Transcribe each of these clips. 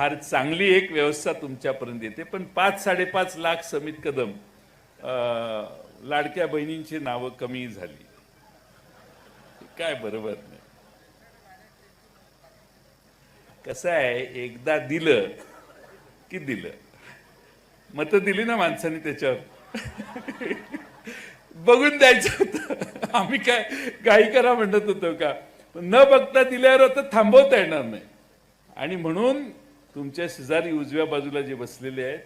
फार चांगली एक व्यवस्था तुमच्यापर्यंत येते. पण पाच साडेपाच लाख समित कदम लाडक्या बहिणींची नावं कमी झाली. काय बरोबर नाही. कसं आहे एकदा दिलं की दिलं. मतं दिली ना माणसाने त्याच्यावर? बघून द्यायचं होतं. आम्ही काय काही करा म्हणत होतो का? पण न बघता दिल्यावर आता थांबवता येणार नाही. आणि म्हणून तुमच्या शेजारी उजव्या बाजूला जे बसलेले आहेत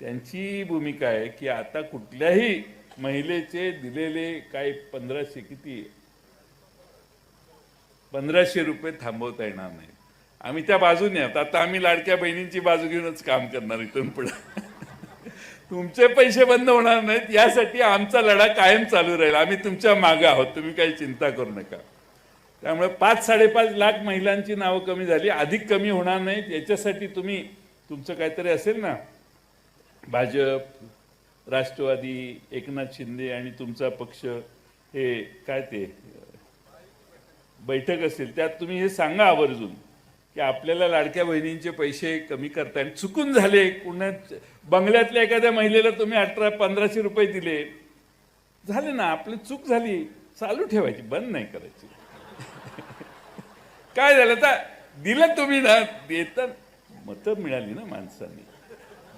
त्यांची भूमिका आहे की आता कुठल्याही महिलेचे दिलेले काही पंधराशे किती पंधराशे रुपये थांबवता येणार नाही आम्ही त्या बाजूने आहोत. आता आम्ही लाडक्या बहिणींची बाजू घेऊनच काम करणार इथून पुढे. तुमचे पैसे बंद होणार नाहीत. यासाठी आमचा लढा कायम चालू राहील. आम्ही तुमच्या मागे आहोत. तुम्ही काही चिंता करू नका. त्यामुळे पाच साडेपाच लाख महिलांची नावं कमी झाली. अधिक कमी होणार नाहीत. याच्यासाठी तुम्ही तुमचं काहीतरी असेल ना? भाजप राष्ट्रवादी एकनाथ शिंदे आणि तुमचा पक्ष हे काय ते? बैठक असेल. त्यात तुम्ही हे सांगा आवर्जून की आपल्याला लाडक्या बहिणींचे पैसे कमी करता आणि चुकून झाले. पुन्हा बंगल्यातल्या एखाद्या महिलेला तुम्ही अठरा पंधराशे रुपये दिले. झाले ना. आपली चूक झाली. चालू ठेवायची. बंद नाही करायची. काय झालं तर दिलं तुम्ही ना देता मतं मिळाली ना माणसांनी.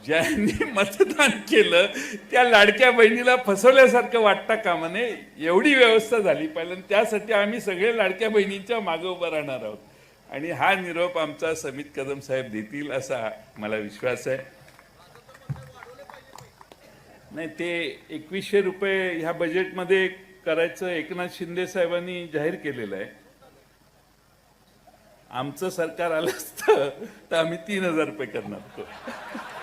ज्यांनी मतदान केलं त्या लाडक्या बहिणीला फसवल्यासारखं वाटता कामा नये एवढी व्यवस्था झाली पाहिजे आणि त्यासाठी आम्ही सगळे लाडक्या बहिणींच्या मागे उभं राहणार आहोत. आणि हा निरोप आमचा समित कदम साहेब देतील असा मला विश्वास आहे. नाही ते एकवीसशे रुपये ह्या बजेटमध्ये करायचं एकनाथ शिंदे साहेबांनी जाहीर केलेलं आहे. आमचं सरकार आलं असतं तर आम्ही तीन हजार रुपये करणार होतो.